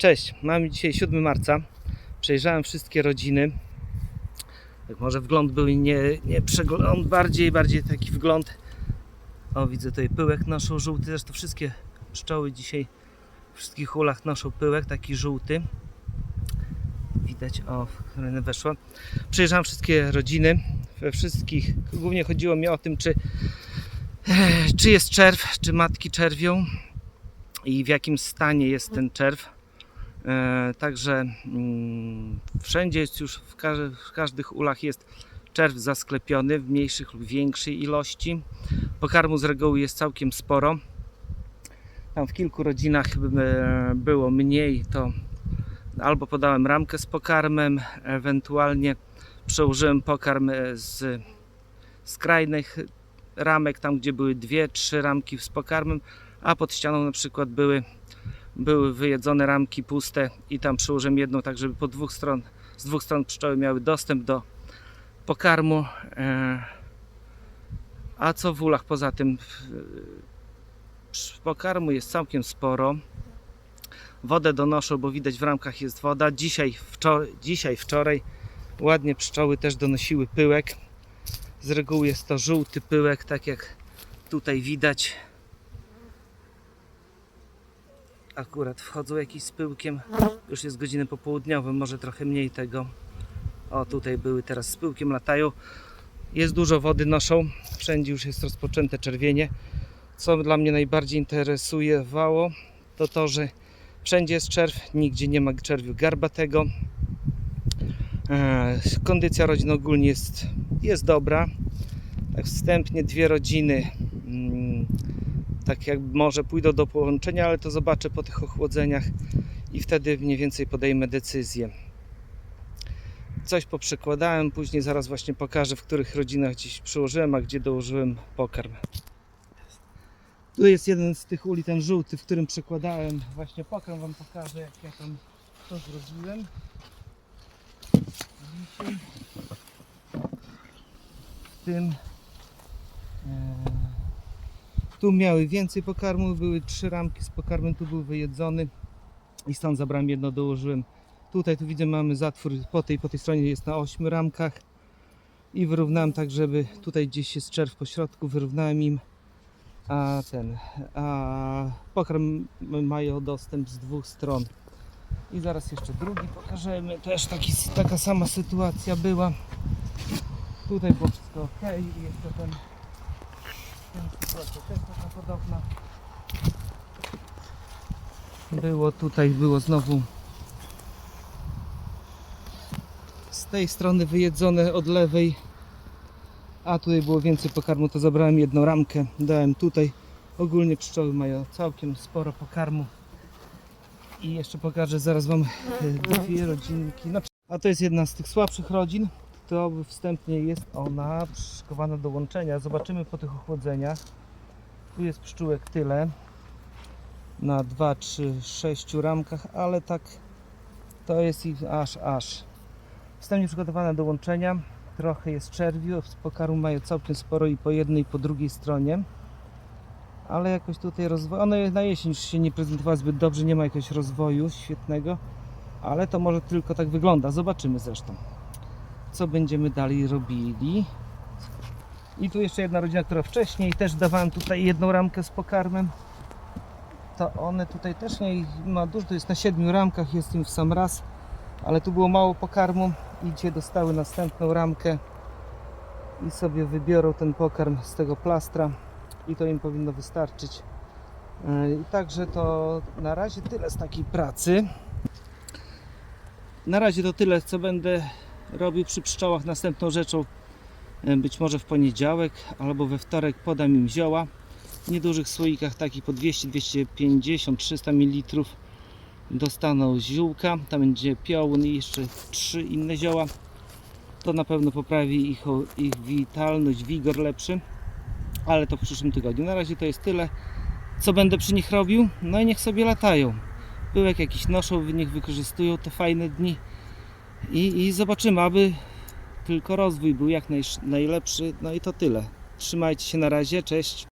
Cześć, mamy dzisiaj 7 marca. Przejrzałem wszystkie rodziny. Tak może wgląd był nie, nie przegląd, bardziej, bardziej taki wgląd. O, widzę tutaj pyłek noszą żółty. Zresztą wszystkie pszczoły dzisiaj w wszystkich ulach noszą pyłek, taki żółty. Widać, o, w weszła. Przejrzałem wszystkie rodziny. We wszystkich, głównie chodziło mi o tym, czy, czy jest czerw, czy matki czerwią i w jakim stanie jest ten czerw. E, także mm, wszędzie jest już, w, każe, w każdych ulach jest czerw zasklepiony w mniejszych lub większej ilości. Pokarmu z reguły jest całkiem sporo. Tam w kilku rodzinach e, było mniej, to albo podałem ramkę z pokarmem, ewentualnie przełożyłem pokarm e, z skrajnych ramek, tam gdzie były dwie, trzy ramki z pokarmem, a pod ścianą na przykład były, były wyjedzone ramki puste i tam przełożyłem jedną, tak żeby po dwóch stron, z dwóch stron pszczoły miały dostęp do pokarmu. E, A co w ulach poza tym? Pokarmu jest całkiem sporo. Wodę donoszą, bo widać w ramkach jest woda. Dzisiaj, wczoraj, dzisiaj wczoraj ładnie pszczoły też donosiły pyłek. Z reguły jest to żółty pyłek, tak jak tutaj widać. Akurat wchodzą jakieś z pyłkiem. Już jest godziny popołudniowe, może trochę mniej tego. O, tutaj były teraz z pyłkiem, latają. Jest dużo wody, noszą. Wszędzie już jest rozpoczęte czerwienie. Co dla mnie najbardziej interesowało, to to, że wszędzie jest czerw, nigdzie nie ma czerwiu garbatego. E, Kondycja rodzin ogólnie jest, jest dobra. Tak wstępnie dwie rodziny mm, tak jak może pójdą do połączenia, ale to zobaczę po tych ochłodzeniach i wtedy mniej więcej podejmę decyzję. Coś poprzekładałem, później zaraz właśnie pokażę, w których rodzinach gdzieś przyłożyłem, a gdzie dołożyłem pokarm. Tu jest jeden z tych uli, ten żółty, w którym przekładałem właśnie pokarm. Wam pokażę, jak ja tam to zrobiłem. Dzisiaj w tym tu miały więcej pokarmu, były trzy ramki z pokarmem, tu był wyjedzony i stąd zabrałem jedno, dołożyłem. Tutaj tu widzę mamy zatwór, po tej, po tej stronie jest na 8 ramkach i wyrównałem tak, żeby tutaj gdzieś jest czerw po środku, wyrównałem im a ten, a pokarm mają dostęp z dwóch stron. I zaraz jeszcze drugi pokażemy, też taki, taka sama sytuacja była. Tutaj było wszystko ok i jeszcze ten ten sytuacja też taka podobna. Było tutaj, było znowu z tej strony wyjedzone od lewej, a tutaj było więcej pokarmu, to zabrałem jedną ramkę, dałem tutaj. Ogólnie pszczoły mają całkiem sporo pokarmu. I jeszcze pokażę zaraz Wam e, dwie rodzinki. A to jest jedna z tych słabszych rodzin. To wstępnie jest ona przyszykowana do łączenia. Zobaczymy po tych ochłodzeniach. Tu jest pszczółek tyle na 2, 3, 6 ramkach, ale tak to jest ich aż, aż. Wstępnie przygotowana do łączenia. Trochę jest czerwiu, z pokarmu mają całkiem sporo i po jednej i po drugiej stronie. Ale jakoś tutaj rozwój. One na jesień się nie prezentowały zbyt dobrze, nie ma jakiegoś rozwoju świetnego. Ale to może tylko tak wygląda. Zobaczymy zresztą co będziemy dalej robili. I tu jeszcze jedna rodzina, która wcześniej też dawałem tutaj jedną ramkę z pokarmem. To one tutaj też nie ma dużo, to jest na siedmiu ramkach, jest im w sam raz, ale tu było mało pokarmu i dostały następną ramkę i sobie wybiorą ten pokarm z tego plastra i to im powinno wystarczyć. Yy, także to na razie tyle z takiej pracy. Na razie to tyle, co będę robił przy pszczołach. Następną rzeczą. E, być może w poniedziałek albo we wtorek podam im zioła. W niedużych słoikach, takich po 200, 250, 300 ml dostaną ziółka, tam będzie piołun i jeszcze trzy inne zioła. To na pewno poprawi ich, ich witalność, wigor lepszy. Ale to w przyszłym tygodniu. Na razie to jest tyle co będę przy nich robił. No i niech sobie latają. Pyłek jakiś noszą, niech wykorzystują te fajne dni i, i zobaczymy, aby tylko rozwój był jak naj, najlepszy. No i to tyle. Trzymajcie się na razie, cześć.